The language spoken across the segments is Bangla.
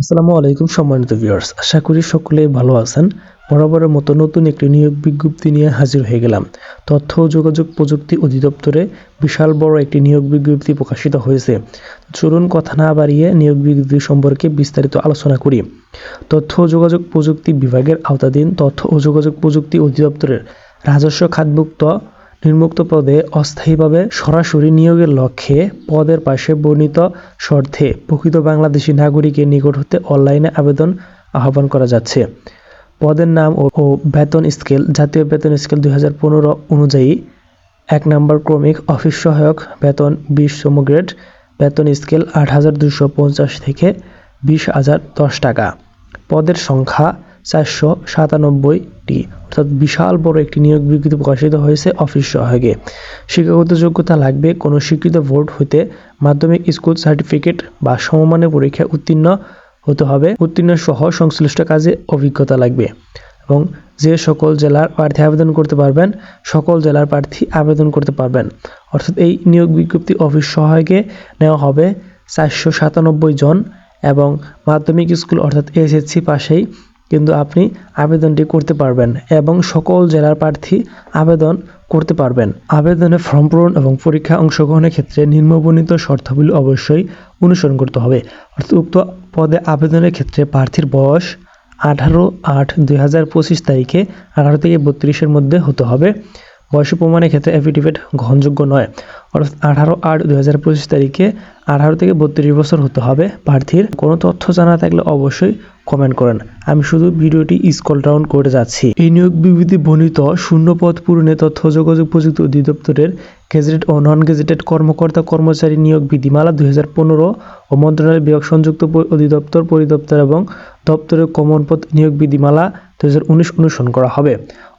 আসসালামু আলাইকুম, সম্মানিত ভিউয়ার্স আশা করি সকলেই ভালো আছেন। বরাবরের মতো নতুন একটি নিয়োগ বিজ্ঞপ্তি নিয়ে হাজির হয়ে গেলাম। তথ্য ও যোগাযোগ প্রযুক্তি অধিদপ্তরে বিশাল বড় একটি নিয়োগ বিজ্ঞপ্তি প্রকাশিত হয়েছে। চলুন কথা না বাড়িয়ে নিয়োগ বিজ্ঞপ্তি সম্পর্কে বিস্তারিত আলোচনা করি। তথ্য ও যোগাযোগ প্রযুক্তি বিভাগের আওতাধীন তথ্য ও যোগাযোগ প্রযুক্তি অধিদপ্তরের রাজস্ব খাতভুক্ত নির্মুক্ত পদে অস্থায়ীভাবে সরাসরি নিয়োগের লক্ষ্যে পদের পাশে বর্ণিত শর্তে প্রকৃত বাংলাদেশি নাগরিকের নিকট হতে অনলাইনে আবেদন আহ্বান করা যাচ্ছে। পদের নাম ও বেতন স্কেল, জাতীয় বেতন স্কেল দুই হাজার পনেরো অনুযায়ী এক নম্বর ক্রমিক অফিস সহায়ক, বেতন বিশতম গ্রেড, বেতন স্কেল আট হাজার দুশো পঞ্চাশ থেকে বিশ হাজার দশ টাকা। পদের সংখ্যা চারশো সাতানব্বইটি, অর্থাৎ বিশাল বড় একটি নিয়োগ বিজ্ঞপ্তি প্রকাশিত হয়েছে অফিস সহায়কে। শিক্ষাগত যোগ্যতা লাগবে কোনো স্বীকৃত বোর্ড হইতে মাধ্যমিক স্কুল সার্টিফিকেট বা সমমানের পরীক্ষায় উত্তীর্ণ হতে হবে। উত্তীর্ণ সহ সংশ্লিষ্ট কাজে অভিজ্ঞতা লাগবে এবং যে সকল জেলার প্রার্থী আবেদন করতে পারবেন, সকল জেলার প্রার্থী আবেদন করতে পারবেন। অর্থাৎ এই নিয়োগ বিজ্ঞপ্তি অফিস সহায়কে নেওয়া হবে চারশো সাতানব্বই জন এবং মাধ্যমিক স্কুল অর্থাৎ এসএসসি পাশেই কিন্তু আপনি আবেদনটি করতে পারবেন এবং সকল জেলার প্রার্থী আবেদন করতে পারবেন। আবেদনে ফর্ম পূরণ এবং পরীক্ষা অংশগ্রহণের ক্ষেত্রে নিম্নবর্ণিত শর্তাবলী অবশ্যই অনুসরণ করতে হবে। অর্থাৎ উক্ত পদে আবেদনের ক্ষেত্রে প্রার্থীর বয়স আঠারো আট দুই হাজার পঁচিশ তারিখে আঠারো থেকে বত্রিশের মধ্যে হতে হবে। বয়স প্রমাণের ক্ষেত্রে অ্যাফিডেভিট গ্রহণযোগ্য নয়। অর্থাৎ আঠারো আট দুই হাজার পঁচিশ তারিখে আঠারো থেকে বত্রিশ বছর হতে হবে। প্রার্থীর কোনো তথ্য জানা থাকলে অবশ্যই কমেন্ট করেন। আমি শুধু ভিডিওটি স্কল ডাউন করে যাচ্ছি। এই নিয়োগ বিবৃতি বর্ণিত শূন্য পদ পূরণে তথ্য যোগাযোগ প্রযুক্তি অধিদপ্তরের গেজেটেড ও নন গেজেটেড কর্মকর্তা কর্মচারী নিয়োগ বিধিমালা দুই হাজার পনেরো ও মন্ত্রণালয় বিভাগ সংযুক্ত অধিদপ্তর, পরিদপ্তর এবং দপ্তরের কমন পদ নিয়োগ বিধিমালা দুই হাজার উনিশ অনুসরণ করা হবে।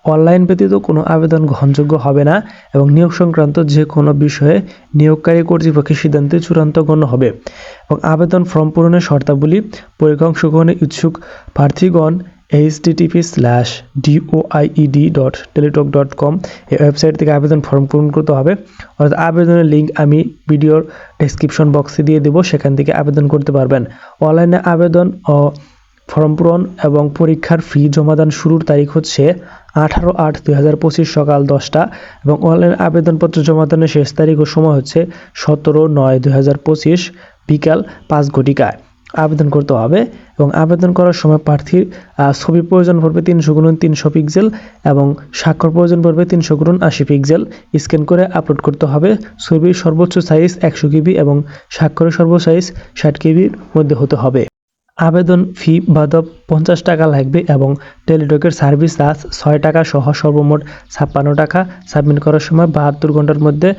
অনলাইন ব্যতীত কোনো আবেদন গ্রহণযোগ্য হবে না এবং নিয়োগ সংক্রান্ত যে কোনো বিষয়ে নিয়োগকারী কর্তৃপক্ষের সিদ্ধান্তে চূড়ান্ত গণ্য হবে। এবং আবেদন ফর্ম পূরণের শর্তাবলী পরীক্ষা অংশগ্রহণে ইচ্ছুক প্রার্থীগণ HTTP slash DOIED dot Teletalk dot com এই ওয়েবসাইট থেকে আবেদন ফর্ম পূরণ করতে হবে। অর্থাৎ আবেদনের লিঙ্ক আমি ভিডিওর ডেসক্রিপশন বক্সে দিয়ে দেবো, সেখান থেকে আবেদন করতে পারবেন। অনলাইনে আবেদন ও ফর্ম পূরণ এবং পরীক্ষার ফি জমাদান শুরুর তারিখ হচ্ছে আঠারো আট দুই হাজার পঁচিশ সকাল দশটা এবং অনলাইন আবেদনপত্র জমাদানের শেষ তারিখ ও সময় হচ্ছে সতেরো নয় দুই হাজার পঁচিশ বিকাল পাঁচ ঘটিকায়। আবেদন করতে হবে এবং আবেদন করার সময় প্রার্থীর ছবি প্রয়োজন পড়বে তিনশো গুণন তিনশো পিক্সেল এবং স্বাক্ষর প্রয়োজন পড়বে তিনশো গুণন আশি পিক্সেল। স্ক্যান করে আপলোড করতে হবে ছবির সর্বোচ্চ সাইজ একশো কেবি এবং স্বাক্ষরের সর্বোচ্চ সাইজ ষাট কেবির মধ্যে হতে হবে। আবেদন ফি বাদক পঞ্চাশ টাকা লাগবে এবং টেলিটকের সার্ভিস চার্জ ছয় টাকা সহ সর্বমোট ছাপ্পান্ন টাকা সাবমিট করার সময় বাহাত্তর ঘণ্টার মধ্যে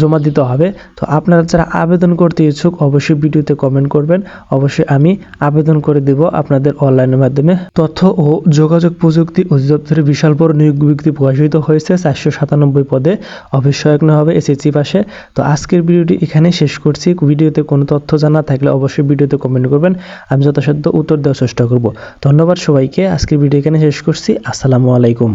জমা দিতে হবে। তো আপনারা যারা আবেদন করতে ইচ্ছুক অবশ্যই ভিডিওতে কমেন্ট করবেন। অবশ্যই আমি আবেদন করে দেব আপনাদের অনলাইনের মাধ্যমে। তথ্য ও যোগাযোগ প্রযুক্তি অধিদপ্তরের বিশাল বড় নিয়োগ বিজ্ঞপ্তি প্রকাশিত হয়েছে চারশো সাতানব্বই পদে। সহায়ক না হবে এসএসসি পাশে। তো আজকের ভিডিওটি এখানে শেষ করছি। ভিডিওতে কোনো তথ্য জানা থাকলে অবশ্যই ভিডিওতে কমেন্ট করবেন। আমি যথাসাধ্য উত্তর দেওয়ার চেষ্টা করব। ধন্যবাদ সবাইকে। আজকের ভিডিও এখানে শেষ করছি। আসসালামু আলাইকুম।